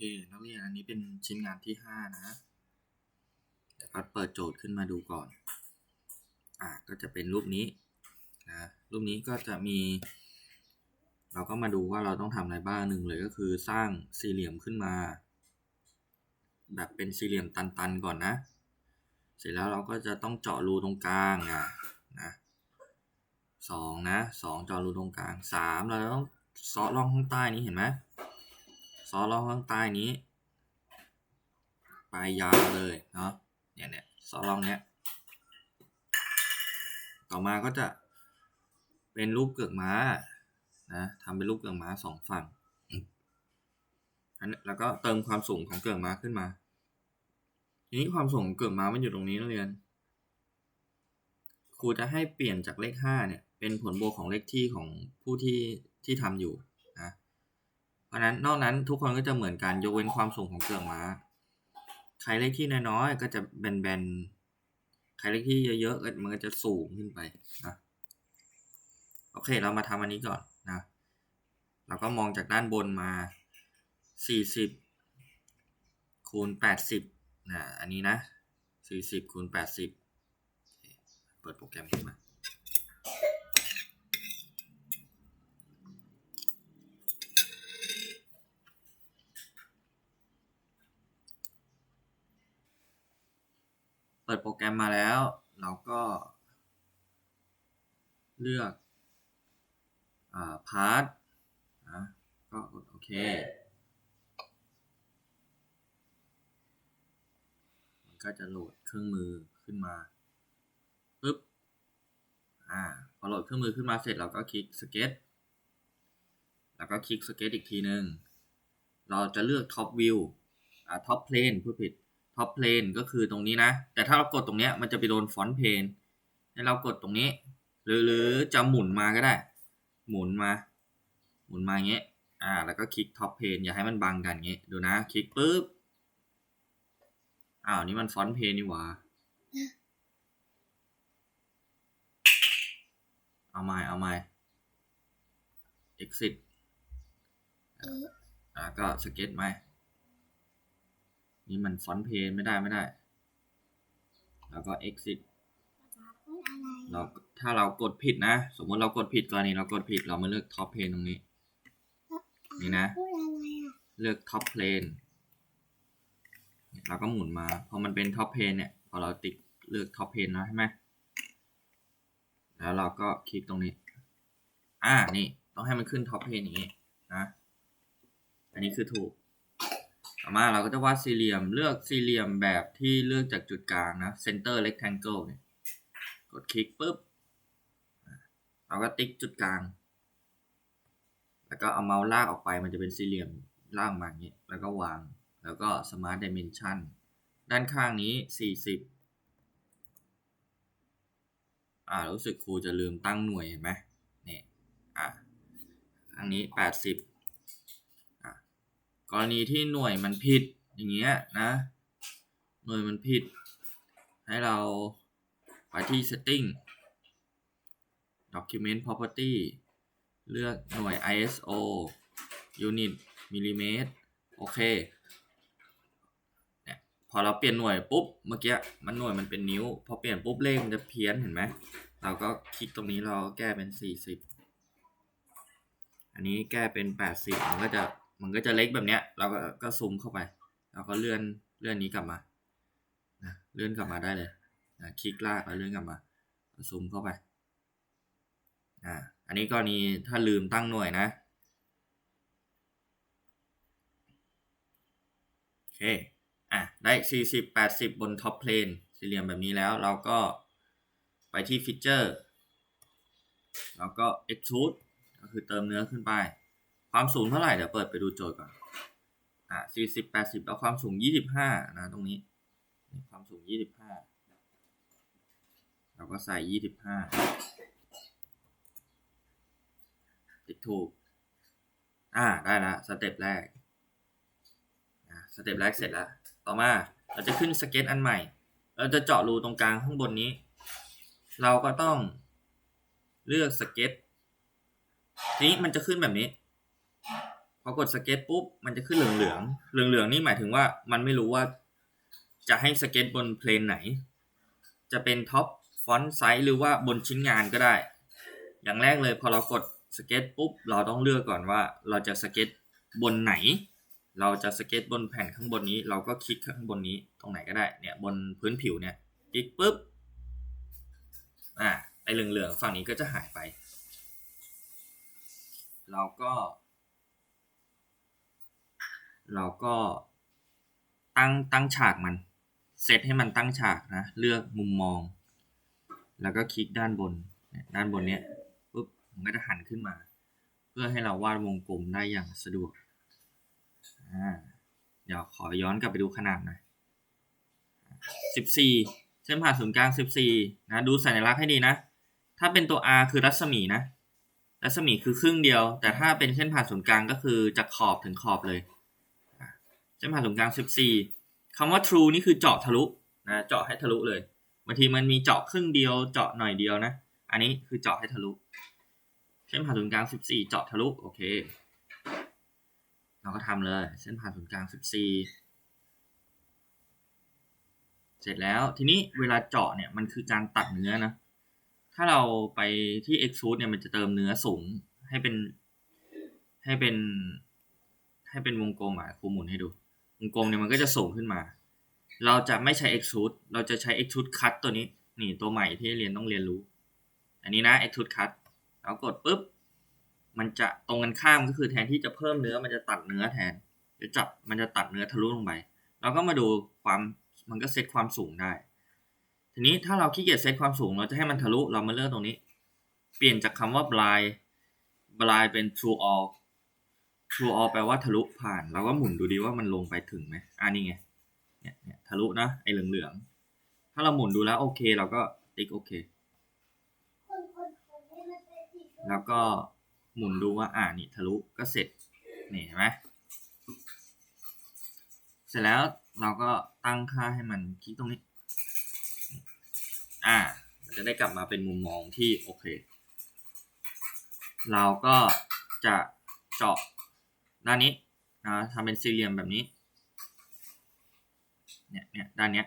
คนักเรียนอันนี้เป็นชิ้นงานที่ห้านะเดี๋ยวก็เปิดโจทย์ขึ้นมาดูก่อน อ่าก็จะเป็นรูปนี้นะรูปนี้ก็จะมี เราก็มาดูว่าเราต้องทำอะไรบ้างหนึ่งเลยก็คือสร้างสี่เหลี่ยมขึ้นมา แบบเป็นสี่เหลี่ยมตันๆก่อนนะ เสร็จแล้วเราก็จะต้องเจาะรูตรงกลางอะนะสองนะสองเจาะรูตรงกลางสามเราต้องเซาะร่องข้างใต้นี้เห็นไหม ซาะร่องข้างใต้นี้ ไปยาวเลยเนาะเนี่ยเนี่ยเซาะร่องเนี้ย ต่อมาก็จะเป็นรูปเกือกม้านะทำเป็นรูปเกือกม้าสองฝั่งอันนี้แล้วก็เติมความสูงของเกือกม้าขึ้นมา ทีนี้ความสูงของเกือกม้ามันอยู่ตรงนี้นักเรียน ครูจะให้เปลี่ยนจากเลขห้าเนี่ยเป็นผลบวกของเลขที่ของผู้ที่ที่ทำอยู่ เพราะนั้นนอกนั้นทุกคนก็จะเหมือนกันยกเว้นความสูงของเกือกม้า ใครเลขที่น้อยๆก็จะแบนๆ ใครเลขที่เยอะๆมันก็จะสูงขึ้นไปนะโอเคเรามาทำอันนี้ก่อนนะ เราก็มองจากด้านบนมา 40 คูณ 80นะอันนี้นะ 40คูณ80 เปิดโปรแกรมขึ้นมา ปิดโปรแกรมมาแล้ว เราก็ เลือกอพาร์ทนะก็กดโอเคมันก็จะโหลดเครื่องมือขึ้นมาปึ๊บอ่าพอโหลดเครื่องมือขึ้นมาเสร็จเราก็คลิกสเก็ตแล้วก็คลิกสเก็ตอีกทีหนึ่งเราจะเลือกท็อปวิวอ่าท็อปเพลนพูดผิด ท็อปเพลนก็คือตรงนี้นะ แต่ถ้าเรากดตรงเนี้ยมันจะไปโดนฟอนต์เพลนให้เรากดตรงนี้ หรือหรือจะหมุนมาก็ได้ หมุนมา หมุนมาอย่างเงี้ยอ่า แล้วก็คลิกท็อปเพนอย่าให้มันบังกันอย่างเงี้ยดูนะ คลิกปุ๊บอ้าวนี่มันฟอนต์เพนนี่หว่าเอาใหม่เอาใหม่ exit อ่าก็สเก็ตไหม นี่มันฟอนต์เพนไม่ได้ไม่ได้ แล้วก็ exit เราถ้าเรากดผิดนะ สมมติเรากดผิดกรณีเรากดผิดเรามาเลือกท็อปเพนตรงนี้ นี่นะพูดอะไรอะเลือกท็อปเพลนเราก็หมุนมา พอมันเป็นท็อปเพนเนี่ย พอเราติ๊กเลือกท็อปเพนแล้วใช่ไหมแล้วเราก็คลิกตรงนี้ อ่า นี่ ต้องให้มันขึ้นท็อปเพนอย่างนี้นะ อันนี้คือถูกต่อ มาเราก็จะวาดสี่เหลี่ยมเลือกสี่เหลี่ยมแบบที่เลือกจากจุดกลางนะ center rectangle เนี่ยกดคลิกปุ๊บ เราก็ติ๊กจุดกลาง แล้วก็เอาเมาส์ลากออกไปมันจะเป็นสี่เหลี่ยมล่างมาอย่างนี้ แล้วก็วาง แล้วก็ smart dimension ด้านข้างนี้ 40 อ่า รู้สึกครูจะลืมตั้งหน่วยเห็นไหมนี่อะอันนี้ 80 กรณีที่หน่วยมันผิดอย่างเงี้ยนะ หน่วยมันผิด ให้เราไปที่ setting document property เลือกหน่วย ISO unit มิลลิเมตรโอเคเนี่ยพอเราเปลี่ยนหน่วยปุ๊บ เมื่อกี้มันหน่วยมันเป็นนิ้ว พอเปลี่ยนปุ๊บเลขมันจะเพี้ยนเห็นไหม เราก็คลิกตรงนี้เราก็แก้เป็น 40 อันนี้แก้เป็น 80 มันก็จะ มันก็จะเล็กแบบเนี้ย เราก็ก็ซูมเข้าไป เราก็เลื่อนเลื่อนนี้กลับมานะเลื่อนกลับมาได้เลยนะคลิกลากแล้วเลื่อนกลับมาซูมเข้าไปอ่าอันนี้กรณีถ้าลืมตั้งหน่วยนะโอเคอะได้ 40 80 บนท็อปเพลนสี่เหลี่ยมแบบนี้แล้วเราก็ไปที่ฟีเจอร์แล้วก็ extrude ก็คือเติมเนื้อขึ้นไป ความสูงเท่าไหร่เดี๋ยวเปิดไปดูโจทย์ก่อน อะ40 80แล้วความสูง25นะตรงนี้ ความสูง25เราก็ใส่25ติดถูก อ่าได้ละสเต็ปแรกอ่าสเต็ปแรกเสร็จแล้ว ต่อมาเราจะขึ้นสเก็ตอันใหม่ เราจะเจาะรูตรงกลางข้างบนนี้ เราก็ต้องเลือกสเก็ตทีนี้มันจะขึ้นแบบนี้ พอกดสเก็ตปุ๊บมันจะขึ้นเหลืองเหลืองเหลืองเหลืองนี่หมายถึงว่ามันไม่รู้ว่า จะให้สเก็ตบนเพลนไหน จะเป็นท็อปฟอนต์ไซส์หรือว่าบนชิ้นงานก็ได้ อย่างแรกเลยพอเรากดสเก็ตปุ๊บเราต้องเลือกก่อนว่า เราจะสเก็ตบนไหน เราจะสเก็ตบนแผ่นข้างบนนี้ เราก็คลิกข้างบนนี้ตรงไหนก็ได้เนี่ยบนพื้นผิวเนี่ยคลิกปุ๊บอ่าไอ้เหลืองๆฝั่งนี้ก็จะหายไป เราก็ เราก็ตั้งตั้งฉากมัน เซตให้มันตั้งฉากนะ เลือกมุมมอง แล้วก็คลิกด้านบน ด้านบนเนี้ยปุ๊บมันก็จะหันขึ้นมา เพื่อให้เราวาดวงกลมได้อย่างสะดวกอ่าเดี๋ยวขอย้อนกลับไปดูขนาดหน่อยสิบสี่เส้นผ่านศูนย์กลางสิบสี่นะ ดูสัญลักษณ์ให้ดีนะ ถ้าเป็นตัว R คือรัศมีนะ รัศมีคือครึ่งเดียว แต่ถ้าเป็นเส้นผ่านศูนย์กลางก็คือจากขอบถึงขอบเลย เส้นผ่านศูนย์กลาง14คำว่า true นี่คือเจาะทะลุนะเจาะให้ทะลุเลยบางทีมันมีเจาะครึ่งเดียวเจาะหน่อยเดียวนะ อันนี้คือเจาะให้ทะลุ เส้นผ่านศูนย์กลาง14 เจาะทะลุโอเค เราก็ทำเลย เส้นผ่านศูนย์กลาง14 เสร็จแล้วทีนี้เวลาเจาะเนี่ยมันคือการตัดเนื้อนะถ้าเราไปที่ extrude เนี่ยมันจะเติมเนื้อสูงให้เป็นให้เป็นให้เป็นวงกลมอะครูหมุนให้ดู วงกลมเนี่ยมันก็จะสูงขึ้นมา เราจะไม่ใช้ extrude เราจะใช้ extrude cut ตัวนี้ นี่ตัวใหม่ที่เรียนต้องเรียนรู้ อันนี้นะ extrude cut แล้วกดปุ๊บ มันจะตรงกันข้ามก็คือแทนที่จะเพิ่มเนื้อมันจะตัดเนื้อแทน จะจับมันจะตัดเนื้อทะลุลงไป เราก็มาดูความมันก็เซตความสูงได้ ทีนี้ถ้าเราขี้เกียจเซตความสูงเราจะให้มันทะลุเรามาเลือกตรงนี้ เปลี่ยนจากคำว่า blind blind เป็น true all true all แปลว่าทะลุผ่าน เราก็หมุนดูดีว่ามันลงไปถึงไหมอ่านี่ไงเนี่ยเนี่ยทะลุนะไอ้เหลืองๆ ถ้าเราหมุนดูแล้วโอเคเราก็ติ๊กโอเค แล้วก็หมุนดูว่าอ่านี่ทะลุก็เสร็จนี่เห็นไหมเสร็จแล้วเราก็ตั้งค่าให้มันคลิกตรงนี้ อ่า มันจะได้กลับมาเป็นมุมมองที่โอเค เราก็จะเจาะ ด้านนี้นะทำเป็นสี่เหลี่ยมแบบนี้เนี่ยเนี่ยด้านเนี้ย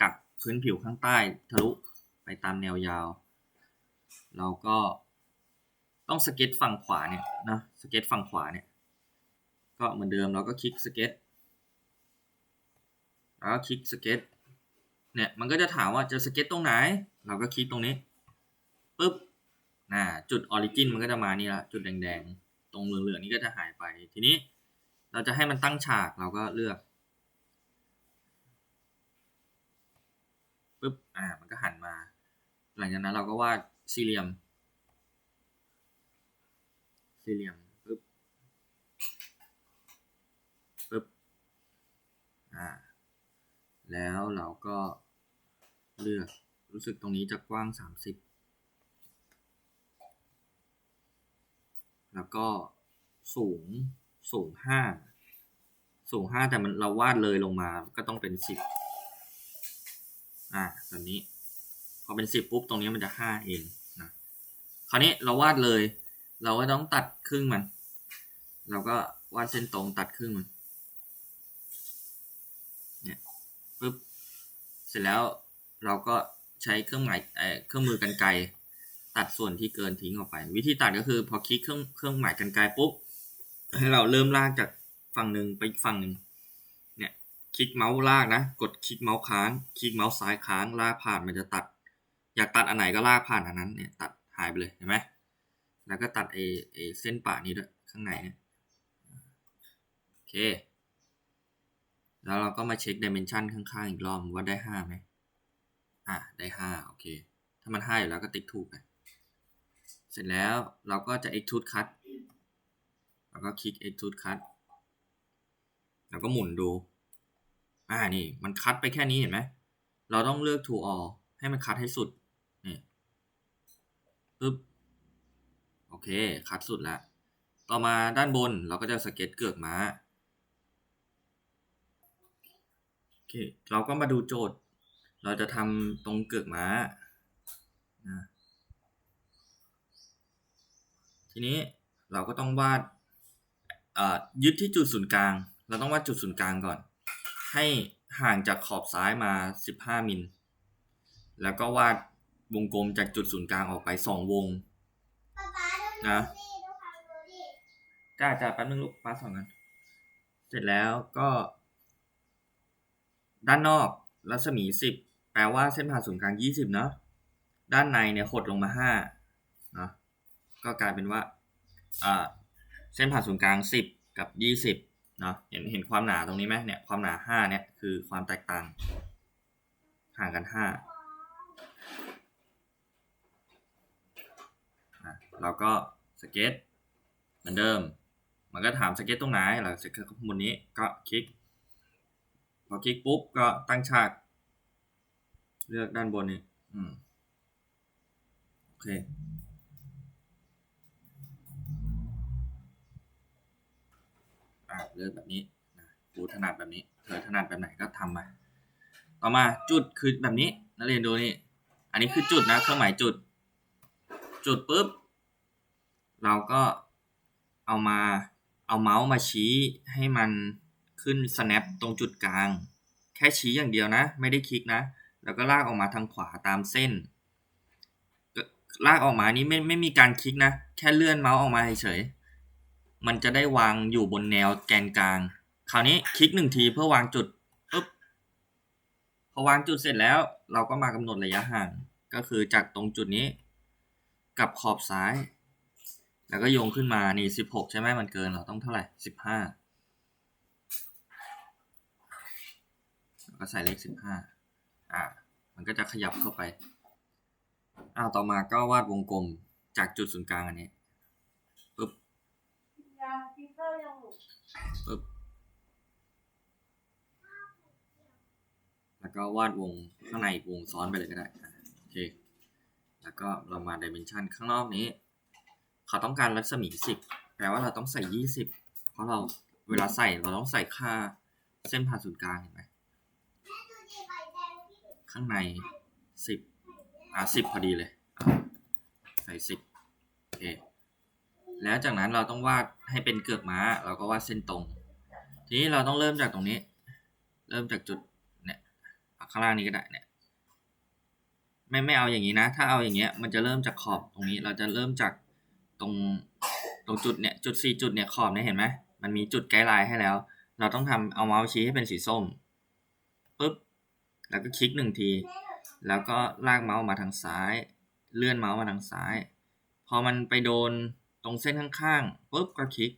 กับพื้นผิวข้างใต้ทะลุไปตามแนวยาว เราก็ต้องสเก็ตฝั่งขวาเนี่ยนะสเก็ตฝั่งขวาเนี่ยก็เหมือนเดิมเราก็คลิกสเก็ตแล้วก็คลิกสเก็ตเนี่ยมันก็จะถามว่าจะสเก็ตตรงไหน เราก็คลิกตรงนี้ปุ๊บน่ะจุดออริจินมันก็จะมานี่ละจุดแดงๆ ตรงเหลืองๆนี่ก็จะหายไป ทีนี้เราจะให้มันตั้งฉากเราก็เลือกปุ๊บอ่ามันก็หันมา หลังจากนั้นเราก็วาดสี่เหลี่ยม สี่เหลี่ยมปุ๊บปุ๊บอ่าแล้วเราก็เลือกรู้สึกตรงนี้จะกว้างสามสิบ แล้วก็สูงสูงห้าสูงห้าแต่มันเราวาดเลยลงมาก็ต้องเป็นสิบอ่าแบบนี้ พอเป็นสิบปุ๊บตรงนี้มันจะห้าเองนะคราวนี้เราวาดเลย เราก็ต้องตัดครึ่งมัน เราก็วาดเส้นตรงตัดครึ่งมันเนี่ยปุ๊บเสร็จแล้วเราก็ใช้เครื่องหมายเออเครื่องมือกันไกร ตัดส่วนที่เกินทิ้งออกไป วิธีตัดก็คือพอคลิกเครื่องเครื่องหมายกันไกรปุ๊บให้เราเริ่มลากจากฝั่งหนึ่งไปอีกฝั่งหนึ่งเนี่ยคลิกเมาส์ลากนะ กดคลิกเมาส์ค้างคลิกเมาส์ซ้ายค้างลากผ่านมันจะตัด อยากตัดอันไหนก็ลากผ่านอันนั้นเนี่ยตัดหายไปเลยเห็นไหมแล้วก็ตัดเอเอเส้นปะนี้ด้วยข้างในเนี่ยโอเค แล้วเราก็มาเช็คดิเมนชันข้างๆอีกรอบว่าได้ห้าไหมอะได้ห้าโอเค ถ้ามันห้าอยู่แล้วก็ติ๊กถูกไป เสร็จแล้วเราก็จะ extrude cut แล้วก็คลิก extrude cut แล้วก็หมุนดู อ่า นี่ มันคัดไปแค่นี้เห็นไหม เราต้องเลือก to all ให้มันคัดให้สุด นี่ปึ๊บ โอเค คัดสุดแล้ว ต่อมาด้านบนเราก็จะสเก็ตเกือกม้า โอเค เราก็มาดูโจทย์ เราจะทำตรงเกือกม้านะ ทีนี้เราก็ต้องวาดเอ่อยึดที่จุดศูนย์กลาง เราต้องวาดจุดศูนย์กลางก่อน ให้ห่างจากขอบซ้ายมา 15 มิล แล้วก็วาดวงกลมจากจุดศูนย์กลางออกไป 2 วงป๊าป๊าดูนะดิดูความดูดิจ้าจ้าแป๊บนึงลูกป้าสอนกันเสร็จแล้วก็ ด้านนอกรัศมีสิบแปลว่าเส้นผ่าศูนย์กลางยี่สิบเนาะด้านในเนี่ยหดลงมาห้าเนาะ ก็กลายเป็นว่าเส้นผ่าศูนย์กลางสิบกับยี่สิบเนาะเห็นเห็นความหนาตรงนี้ไหมเนี่ยความหนาห้าเนี่ยคือความแตกต่างห่างกันห้าเราก็สเก็ตเหมือนเดิม มันก็ถามสเก็ตตรงไหนเราสเก็ตข้างบนนี้ก็คลิก พอคลิกปุ๊บก็ตั้งฉาก เลือกด้านบนนี่อืมโอเค เลือกแบบนี้นะกูถนัดแบบนี้ เธอถนัดแบบไหนก็ทำไปต่อมาจุดคือแบบนี้ นักเรียนดูนี่ อันนี้คือจุดนะเครื่องหมายจุด จุดปุ๊บ เราก็เอามาเอาเมาส์มาชี้ให้มันขึ้น snap ตรงจุดกลาง แค่ชี้อย่างเดียวนะ ไม่ได้คลิกนะ แล้วก็ลากออกมาทางขวาตามเส้นลากออกมานี้ไม่ไม่มีการคลิกนะ แค่เลื่อนเมาส์ออกมาเฉย มันจะได้วางอยู่บนแนวแกนกลาง คราวนี้คลิกหนึ่งทีเพื่อวางจุดปุ๊บพอวางจุดเสร็จแล้วเราก็มากำหนดระยะห่าง ก็คือจากตรงจุดนี้ กับขอบซ้าย แล้วก็โยงขึ้นมานี่สิบหกใช่ไหมมันเกินเราต้องเท่าไหร่สิบห้าก็ใส่เลขสิบห้าอ่า มันก็จะขยับเข้าไปอ้าวต่อมาก็วาดวงกลมจากจุดศูนย์กลางอันนี้ ยาฟิเตอร์ยังลุดปึ๊บแล้วก็วาดวงข้างในวงซ้อนไปเลยก็ได้โอเคแล้วก็เรามาดิเมนชันข้างนอกนี้เขาต้องการรัศมีสิบแปลว่าเราต้องใส่ยี่สิบเพราะเราเวลาใส่เราต้องใส่ค่าเส้นผ่านศูนย์กลางเห็นไหมข้างในสิบอะสิบพอดีเลย ใส่สิบโอเค แล้วจากนั้นเราต้องวาดให้เป็นเกือกม้า เราก็วาดเส้นตรง ทีนี้เราต้องเริ่มจากตรงนี้ เริ่มจากจุดเนี่ยข้างล่างนี้ก็ได้เนี่ยไม่ไม่เอาอย่างนี้นะ ถ้าเอาอย่างเงี้ยมันจะเริ่มจากขอบตรงนี้ เราจะเริ่มจากตรงตรงจุดเนี่ยจุดสี่จุดเนี่ยขอบเนี่ยเห็นไหมมันมีจุดไกด์ไลน์ให้แล้ว เราต้องทำเอาเมาส์ชี้ให้เป็นสีส้มปุ๊บแล้วก็คลิกหนึ่งที แล้วก็ลากเมาส์มาทางซ้าย เลื่อนเมาส์มาทางซ้าย พอมันไปโดน ตรงเส้นข้างๆปุ๊บก็คลิก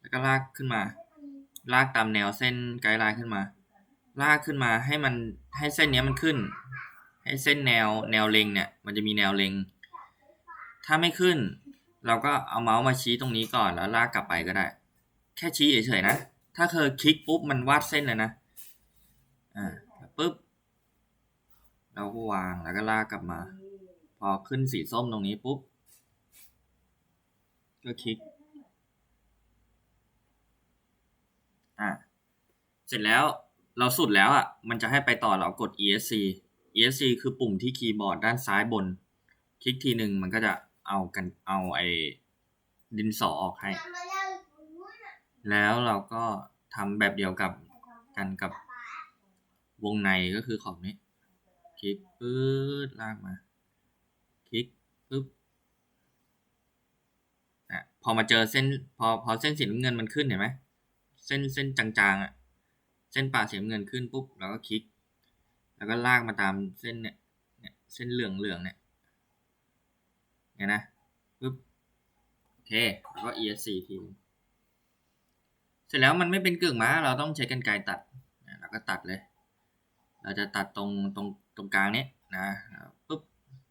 แล้วก็ลากขึ้นมา ลากตามแนวเส้นไกด์ไลน์ขึ้นมา ลากขึ้นมาให้มันให้เส้นนี้มันขึ้น ให้เส้นแนวแนวเล็งเนี่ยมันจะมีแนวเล็ง ถ้าไม่ขึ้น เราก็เอาเมาส์มาชี้ตรงนี้ก่อนแล้วลากกลับไปก็ได้ แค่ชี้เฉยๆนะ ถ้าเธอคลิกปุ๊บมันวาดเส้นเลยนะอ่าปุ๊บเราก็วางแล้วก็ลากกลับมา พอขึ้นสีส้มตรงนี้ปุ๊บ ก็คลิก อะเสร็จแล้วเราสุดแล้วอะ มันจะให้ไปต่อเรากด ESC ESC คือปุ่มที่คีย์บอร์ดด้านซ้ายบน คลิกทีหนึ่งมันก็จะเอากันเอาไอ้ดินสอออกให้ แล้วเราก็ทำแบบเดียวกับกันกับวงในก็คือขอบนี้ คลิกปื๊ดลากมา คลิกปึ๊บ พอมาเจอเส้น พอพอเส้นสีน้ำเงินมันขึ้นเห็นไหมเส้นเส้นจางๆอะ เส้นป่าสีน้ำเงินขึ้นปุ๊บเราก็คลิก แล้วก็ลากมาตามเส้นเนี่ยเนี่ยเส้นเหลืองเหลืองๆเนี่ยเนี่ยนะปึ๊บโอเคแล้วก็ ESC ทีเสร็จแล้วมันไม่เป็นเกือกม้าเราต้องใช้กรรไกรตัดเราก็ตัดเลย เราจะตัดตรงตรงตรงกลางนี้นะปุ๊บ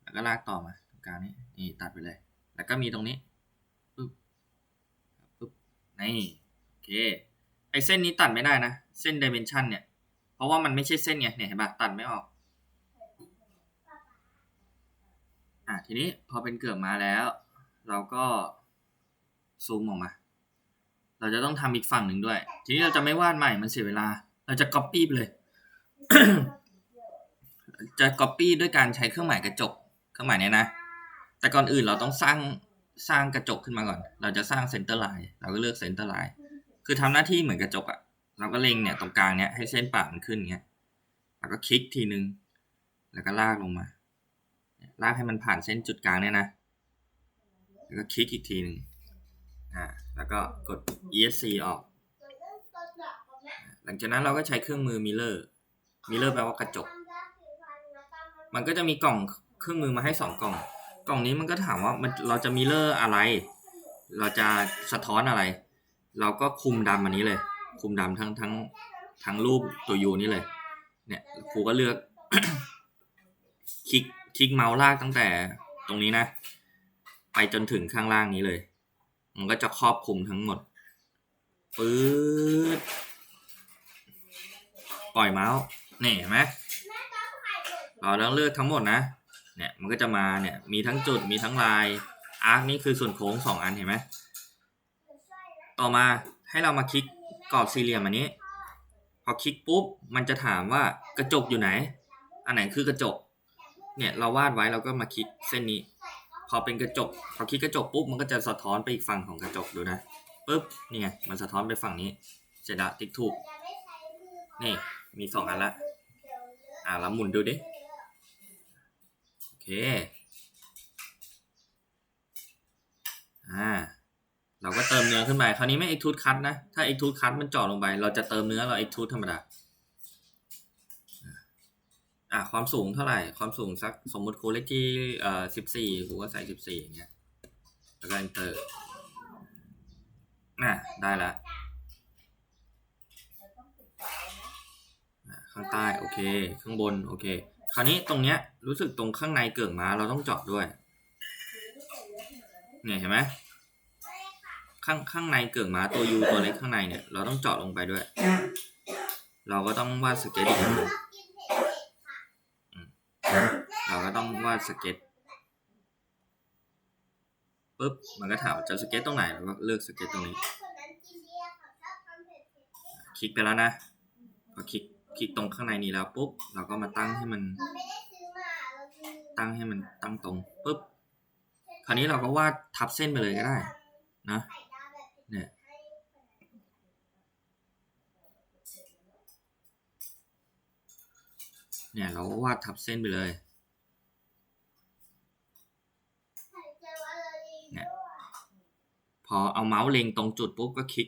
แล้วก็ลากต่อมาตรงกลางนี้นี่ตัดไปเลย แล้วก็มีตรงนี้ นี่โอเคไอเส้นนี้ตัดไม่ได้นะ เส้นดิเมนชันเนี่ย เพราะว่ามันไม่ใช่เส้นไงเนี่ยเห็นปะตัดไม่ออก อะทีนี้พอเป็นเกือกมาแล้ว เราก็ซูมออกมา เราจะต้องทำอีกฝั่งหนึ่งด้วย ทีนี้เราจะไม่วาดใหม่มันเสียเวลา เราจะ copy ไปเลย จะ copy ด้วยการใช้เครื่องหมายกระจก เครื่องหมายเนี้ยนะ แต่ก่อนอื่นเราต้องสร้าง สร้างกระจกขึ้นมาก่อน เราจะสร้าง center line เราก็เลือก center line คือทำหน้าที่เหมือนกระจกอะเราก็เล็งเนี่ยตรงกลางเนี่ยให้เส้นปากมันขึ้นเงี้ยแล้วก็คลิกทีนึง แล้วก็ลากลงมา ลากให้มันผ่านเส้นจุดกลางเนี่ยนะ แล้วก็คลิกอีกทีนึงอ่า แล้วก็กด ESC ออก หลังจากนั้นเราก็ใช้เครื่องมือ Mirror Mirror แปลว่ากระจก มันก็จะมีกล่องเครื่องมือมาให้สองกล่อง กล่องนี้มันก็ถามว่ามันเราจะมิเลอร์อะไร เราจะสะท้อนอะไร เราก็คุมดำอันนี้เลย คุมดำทั้งทั้งทั้งรูปตัวยูนี่เลย เนี่ยครูก็เลือก คลิกคลิกเมาส์ลากตั้งแต่ตรงนี้นะ ไปจนถึงข้างล่างนี้เลย มันก็จะครอบคลุมทั้งหมดปื๊ดปล่อยเมาส์นี่เห็นไหมเราต้องเลือกทั้งหมดนะ เนี่ยมันก็จะมาเนี่ยมีทั้งจุดมีทั้งลายอาร์คนี่คือส่วนโค้งสองอันเห็นไหมต่อมาให้เรามาคลิกกรอบสี่เหลี่ยมอันนี้ พอคลิกปุ๊บมันจะถามว่ากระจกอยู่ไหน อันไหนคือกระจกเนี่ยเราวาดไว้เราก็มาคลิกเส้นนี้ พอเป็นกระจก พอคลิกกระจกปุ๊บมันก็จะสะท้อนไปอีกฝั่งของกระจกดูนะปุ๊บนี่ไงมันสะท้อนไปฝั่งนี้เสร็จละติ๊กถูกนี่มีสองอันละอ่าแล้วหมุนดูดิ เค อ่า เราก็เติมเนื้อขึ้นไป คราวนี้ไม่ extrude cut นะ ถ้า extrude cut มันเจาะลงไป เราจะเติมเนื้อเรา extrude ธรรมดา อ่าความสูงเท่าไหร่ ความสูงสักสมมติครูเลขที่เอ่อสิบสี่ครูก็ใส่สิบสี่อย่างเงี้ย แล้วก็ enter น่ะได้แล้วอะข้างใต้ โอเค ข้างบน โอเค คราวนี้ตรงเนี้ยรู้สึกตรงข้างในเกิงม้าเราต้องเจาะด้วย เนี่ยเห็นไหมข้างข้างในเกิงม้าตัวยูตัวเล็กข้างในเนี่ยเราต้องเจาะลงไปด้วย เราก็ต้องวาดสเก็ตอีกอันหนึ่งเราก็ต้องวาดสเก็ตปุ๊บมันก็ถามจะสเก็ตตรงไหนเราก็เลือกสเก็ตตรงนี้ คลิกไปแล้วนะพอคลิก คลิกตรงข้างในนี้แล้วปุ๊บเราก็มาตั้งให้มันตั้งให้มันตั้งตรงปุ๊บคราวนี้เราก็วาดทับเส้นไปเลยก็ได้นะเนี่ยเนี่ยเราก็วาดทับเส้นไปเลยเนี่ยพอเอาเมาส์เล็งตรงจุดปุ๊บก็คลิก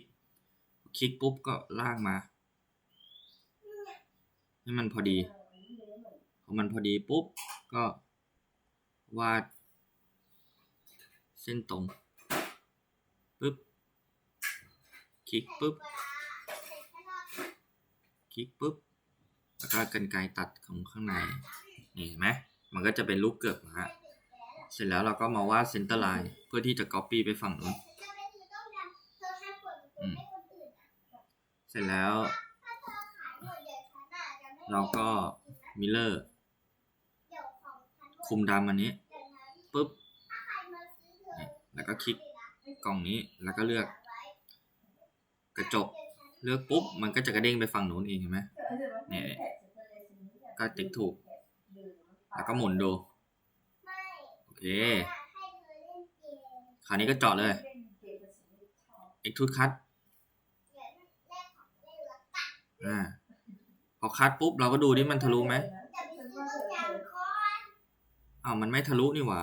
คลิกปุ๊บก็ลากมา ให้มันพอดีพอมันพอดีปุ๊บก็วาด เส้นตรงปุ๊บคลิกปุ๊บคลิกปุ๊บแล้วก็กันไกรตัดของข้างในนี่เห็นไหมมันก็จะเป็นรูปเกือกนะฮะเสร็จแล้วเราก็มาวาดเซนเตอร์ไลน์เพื่อที่จะ copy ไปฝั่งนู้นเสร็จแล้ว เราก็มิเลอร์คุมดำอันนี้ปุ๊บแล้วก็คลิกกล่องนี้แล้วก็เลือก กระจกเลือกปุ๊บ มันก็จะกระเด้งไปฝั่งนู้นเองเห็นไหมเนี่ยก็ติ๊กถูก แล้วก็หมุนดูโอเคคราวนี้ก็เจาะเลย extrude cut อ่า พอคัดปุ๊บเราก็ดูดิมันทะลุไหมอ้าวมันไม่ทะลุนี่หว่า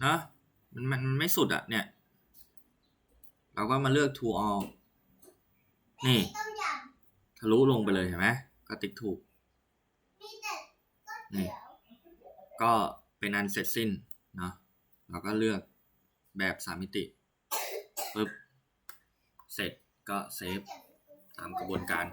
เนอะมันมันไม่สุดอะเนี่ย เราก็มาเลือก to all นี่ ทะลุลงไปเลยเห็นไหมก็ติ๊กถูกนี่ก็เป็นอันเสร็จสิ้นเนาะเราก็เลือกแบบสามมิติปุ๊บเสร็จก็เซฟตามกระบวนการ